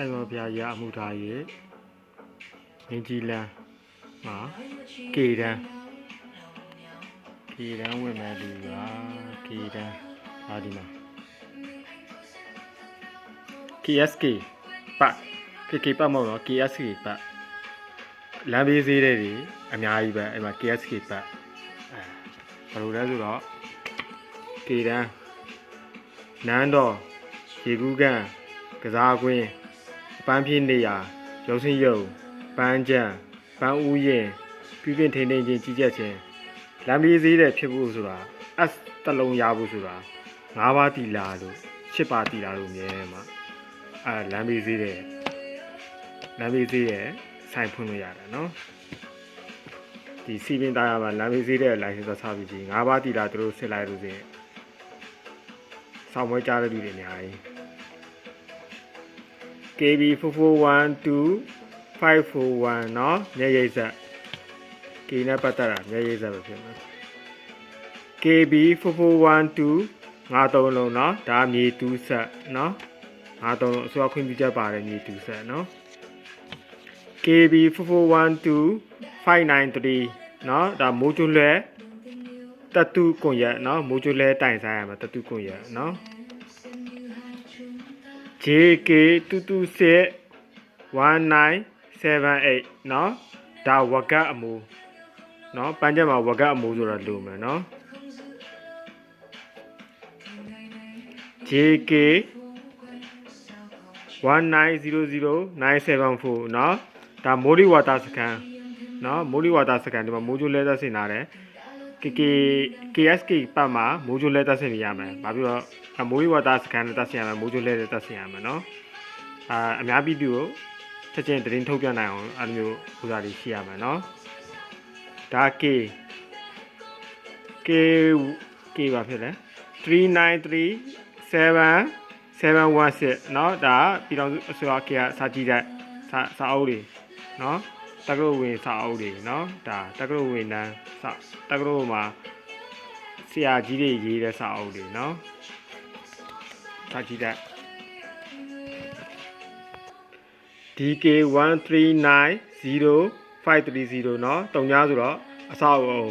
ဆိုင်တော်ဘုရားရအမှုထားရေမင်းကြီးလန်းမှာကေတန်းကေတန်းဝင်မဲ့လူကကေတန်းဟာဒီမှာ KSK ပတ် KK ပတ်မဟုတ်တော့ KSK ပတ်လမ်းဘေးဈေးတွေတွေအများကြီးပဲအဲ့မှာ KSK ပတ်အဲဘယ်လိုလဲဆိုတော့ K တန်းနန်းတော်ရေကူးကန်ကစားကွင်းအပ န်းပြင်းနေရာရုံစင်းရုံပန်းကြံပန်းဦးရင်ပြပြင်းထိန်ထိန်ချင်းကြီးကြက်ချင်းလမ်းဘေးဈေးတွေဖြစ်ဖို့ဆိုတာ S တစ်လုံးရဖို့ဆိုတာ၅ပါးတီလာလို့၈ပါးတီလာလို့မြဲမှာအဲလမ်းဘေးဈေးတဲ့လမ်းဘေးဈေးရဲ့ဆိုင်ဖွင့်လို့ရတယ်နော်ဒီစီပင်သားရမှာလမ်းဘေးဈေးတဲ့ license ဆက်ပြီးကြီး၅ပါးတီလာသူတို့စစ်လိုက်လို့စင်ဆောင်းမွေးကြားတဲ့လူတွေအများကြီး KB 4412 541เนาะမျက်ရည်ဆက် K နဲ့ပတ်သက်တာမျက်ရည်ဆက်ပဲဖြစ်မှာ KB 4412ငါသုံးလုံးเนาะဒါမြေတူးဆက်เนาะ အားသုံးလို့အစိုးရခွင့်ပြုချက်ပါတယ်မြေတူဆက်နော် KB 4412 593เนาะဒါမိုးကျွလဲတတူကွန်ရက်เนาะမိုးကျွလဲတိုင်ဆိုင်ရမှာတတူကွန်ရက်เนาะ JK 226 1978เนาะဒါဝကတ်အမူเนาะပန်းချက်မှာဝကတ်အမူဆိုတာလိုမယ်เนาะ JK 1900974เนาะဒါမိုးလီဝါတာစကန်เนาะမိုးလီဝါတာစကန်ဒီမှာမိုးဂျိုလဲသက်ဆင်လာတယ် KK KSK ပတ်မှာမိုးဂျိုလဲသက်ဆင်နေရမယ်ဘာဖြစ်တော့ဒါမိုးလီဝါတာစကန်နဲ့သက်ဆင်ရမယ်မိုးဂျိုလဲနဲ့သက်ဆင်ရမယ်เนาะအာအများပြည်သူကိုချက်ချင်းသတင်းထုတ်ပြနိုင်အောင်အဲ့လိုမျိုးဥစားတွေရှိရမယ်เนาะဒါ K K K ပါဖြစ်လဲ3937 716เนาะဒါပြည်တော်စုအစိုးရကေကစာကြည့်တဲ့စာစာအုပ်တွေเนาะ တက္ကသိုလ်ဝင်စာအုပ်တွေเนาะဒါတက္ကသိုလ်ဝင်တန်းစာတက္ကသိုလ်မှာဆရာကြီးတွေရေးတဲ့စာအုပ်တွေเนาะစာကြည့်တဲ့ DK1390 เนาะတုံညာဆိုတော့အဆောက်အုံ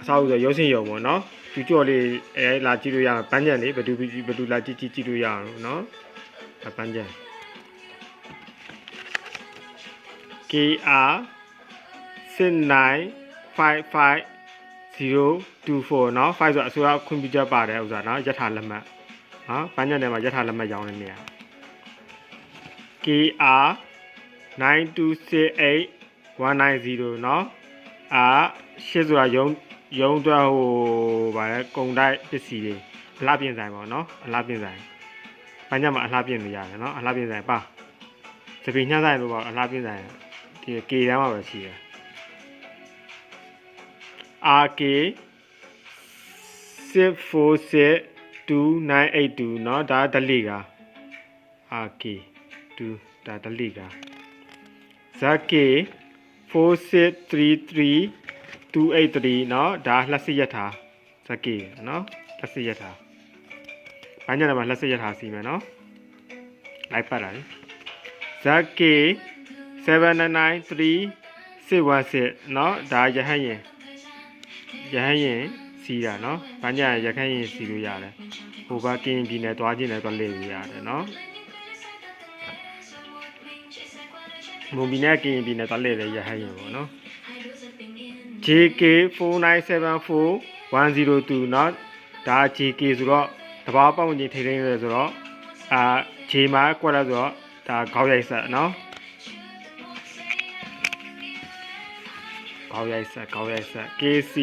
အဆောက်အုံဆိုရုပ်ရှင်ရုံပေါ့เนาะကျူကြော်လေးအဲလာကြည့်လို့ရမယ်ပန်းကြံလေးဘယ်သူဘယ်သူလာကြည့်ကြည့်ကြည့်လို့ရအောင်เนาะပန်းကြံ KR 6955024เนาะ5ဆိုအစိုးရခွင့်ပြုချက်ပါတယ်ဥစားเนาะယထာလက်မှတ်ဟာပန်းကြံထဲမှာယထာလက်မှတ်ရောင်းနေနေရ KR 9268 190เนาะအာရှစ်ဆိုတာရုံရုံတော့ဟိုဗာလဲကုံတိုက်ပစ္စည်းတွေအလှပြင်ဆိုင်ပေါ့နော်အလှပြင်ဆိုင်။ဘာညမှာအလှပြင်လို့ရတယ်နော်အလှပြင်ဆိုင်ပါ။စပင်းညှဆိုင်လို့ပါအလှပြင်ဆိုင် ဒီ K တန်းမှာပဲရှိတယ် RK 6462982เนาะဒါဒလိက RK 2ဒါဒလိက ZK 4633283เนาะဒါလှစစ်ရထား ZK เนาะလှစစ်ရထားဘာညာမှာလှစစ်ရထားစီမယ်เนาะလိုက်ပတ်တာလေ ZK 799316เนาะဒါရဟန်းရင်ရဟန်းရင်စီးတာเนาะဘာညာရဟန်းရင်စီးလို့ရတယ်ဟိုဘကင်းပြည်နယ်သွားခြင်းလည်းသွားလေ့လို့ရတယ်เนาะမွန်ပြည်နယ်ကင်းပြည်နယ်သွားလေ့လည်းရဟန်းရင်ပေါ့เนาะ JK4974102 เนาะဒါ JK ဆိုတော့တဘာပေါင်းကြီးထိထိလဲဆိုတော့အာ J မှာကွက်လာဆိုတော့ဒါခေါက်ရိုက်ဆက်เนาะ ခေါက်ရိုက်ဆက်ခေါက်ရိုက်ဆက် KC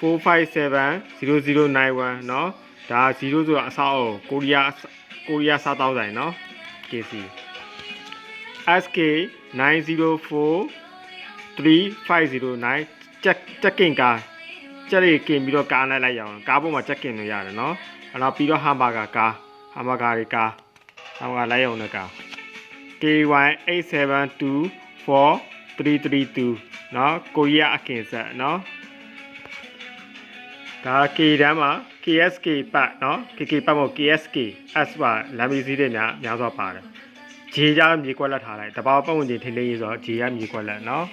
4570091เนาะဒါ0ဆိုတော့အဆောက်အုံကိုရီးယားကိုရီးယားစားတောင်းဆိုင်เนาะ KC SK 904 3509ကြက်ကြက်ကင်ကားကြက်လေးကင်ပြီးတော့ကားလိုက်လိုက်ရအောင်ကားပေါ်မှာကြက်ကင်လို့ရတယ်နော်အဲ့တော့ပြီးတော့ဟမ်ဘာဂါကားဟမ်ဘာဂါတွေကားဟမ်ဘာဂါလိုက်အောင်တဲ့ကား KY872433 နော်ကိုရီးယားအကင်ဆက်နော်ဒါ K တန်းမှာ KSK ပတ်နော် KK ပတ်မို့ KSK S ပါလမ်းမီစီးတွေများများစွာပါတယ် J ကြမြေကွက်လက်ထားလိုက်တဘာပတ်ဝန်းကျင်ထိန်းသိမ်းရေးဆိုတော့ J ရမြေကွက်လက်နော်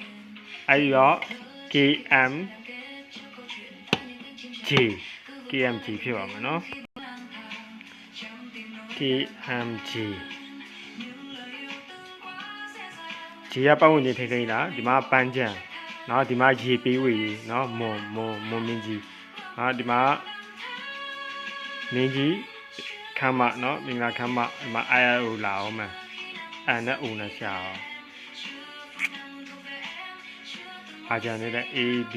အဲဒီတော့ KM J KMG ဖြစ်ပါမယ်နော် KMG J ရပတ်ဝန်းကျင်ထိန်းသိမ်းတာဒီမှာပန်းချံနော်ဒီမှာရေပေးဝေးနော်မွန်မွန်မွန်မင်းကြီးနော်ဒီမှာမင်းကြီးခမ်းမနော်မင်္ဂလာခမ်းမဒီမှာ IRO လာအောင်မယ်အန်နဲ့ O နဲ့ရှာအောင်အားကြနေတဲ့ AB